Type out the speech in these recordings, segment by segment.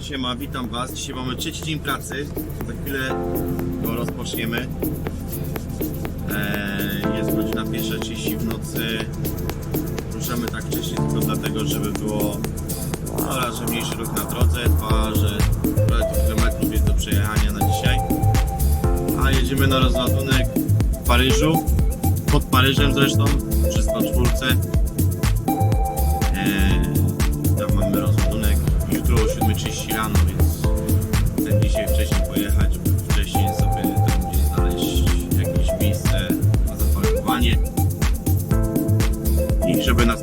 Siema, witam Was. Dzisiaj mamy trzeci dzień pracy. Za chwilę go rozpoczniemy. Eee, jest godzina 1.30 w nocy. Ruszamy tak wcześnie tylko dlatego, żeby było no, raz, że mniejszy ruch na drodze, dwa, że tu kilometrów jest do przejechania na dzisiaj. A jedziemy na rozładunek w Paryżu. Pod Paryżem zresztą, przy 104. Eee, 9.30 rano, więc chcę dzisiaj wcześniej pojechać, wcześniej sobie tam gdzieś znaleźć jakieś miejsce na zaparkowanie. I żeby nas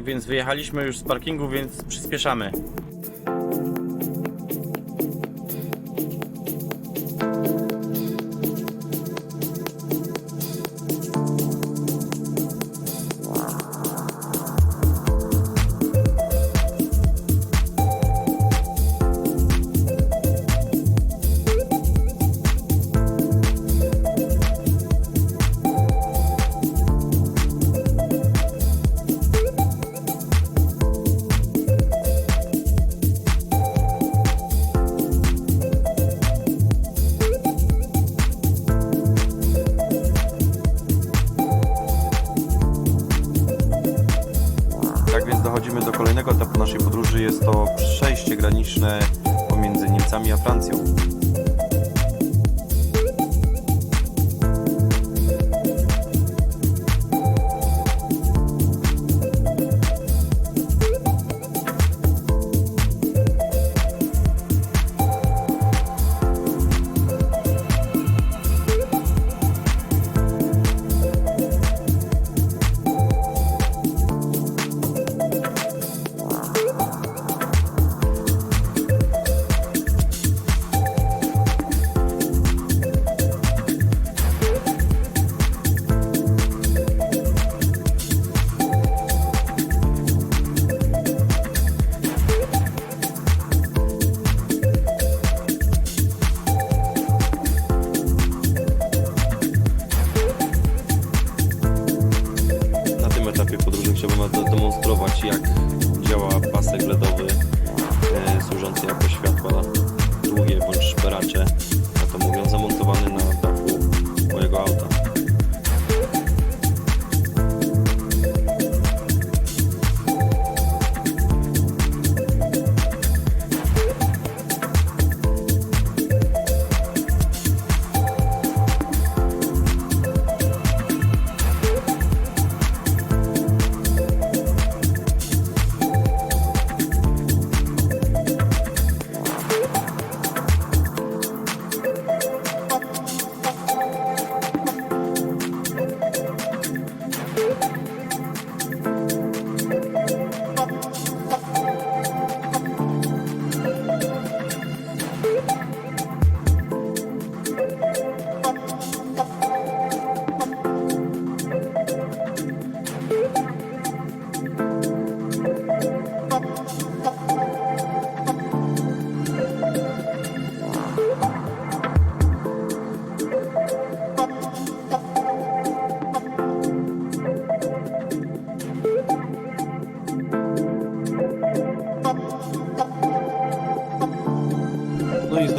Tak więc wyjechaliśmy już z parkingu, więc przyspieszamy.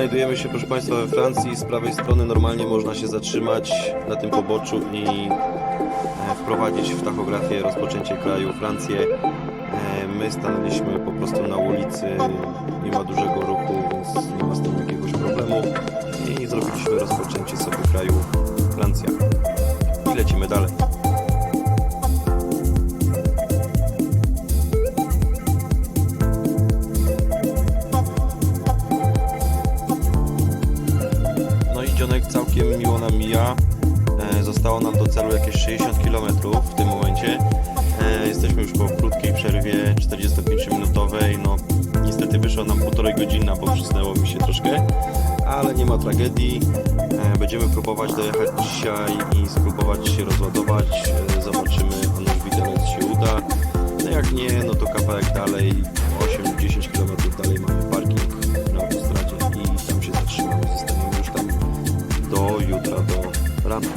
Znajdujemy się, proszę Państwa, we Francji. Z prawej strony normalnie można się zatrzymać na tym poboczu i e, wprowadzić w tachografię rozpoczęcie kraju Francję. E, My stanęliśmy po prostu na ulicy, nie ma dużego ruchu, więc nie ma z tym jakiegoś problemu. I zrobiliśmy rozpoczęcie sobie kraju w tym momencie. E, Jesteśmy już po krótkiej przerwie 45-minutowej. No niestety wyszła nam półtorej godzina, bo przysnęło mi się troszkę, ale nie ma tragedii. E, Będziemy próbować dojechać dzisiaj i spróbować się rozładować. E, Zobaczymy, a nasz widelec się uda. No jak nie, no to kawałek dalej, 8-10 km dalej mamy parking na autostradzie i tam się zatrzymamy. Zostaniemy już tam do jutra, do rana.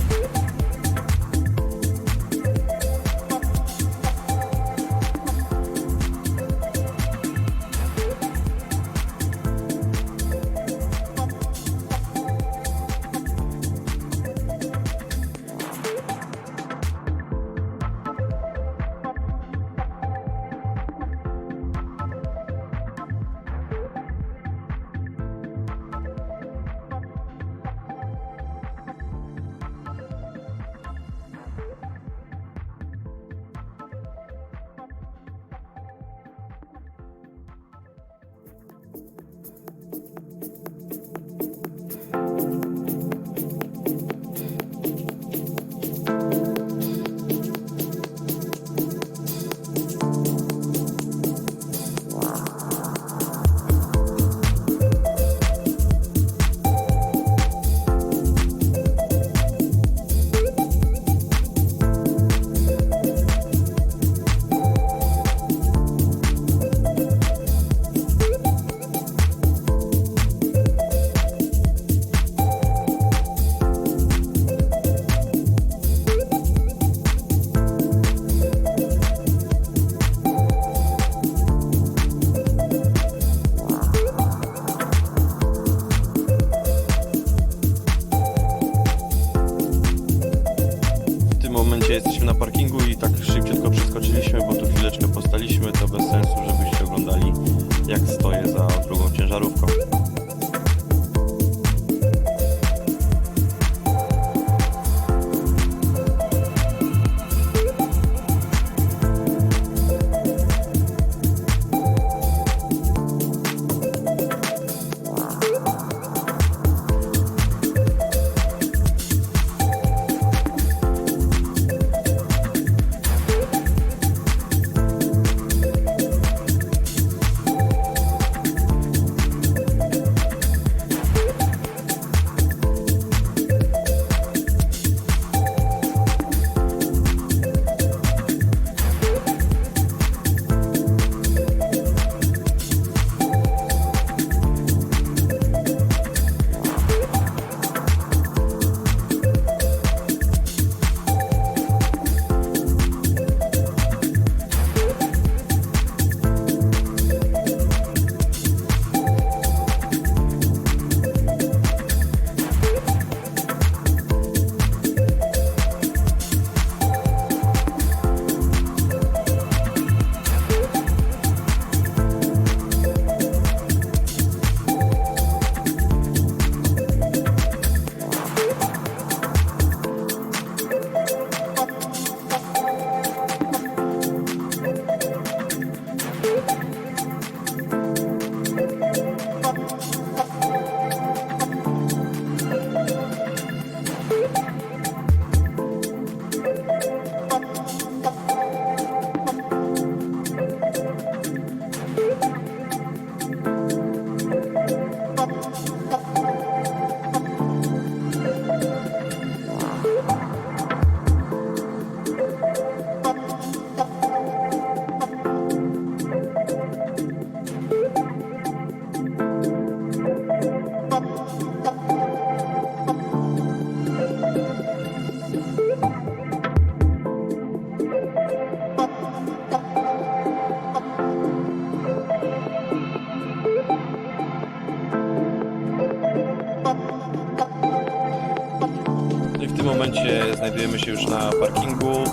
Znajdujemy się już na parkingu.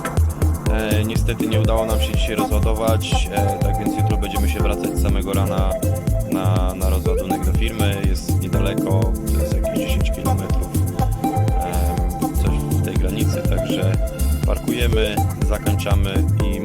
E, niestety nie udało nam się dzisiaj rozładować, e, tak więc jutro będziemy się wracać samego rana na, na rozładunek do firmy. Jest niedaleko, to jest jakieś 10 km, coś w tej granicy, także parkujemy, zakończamy i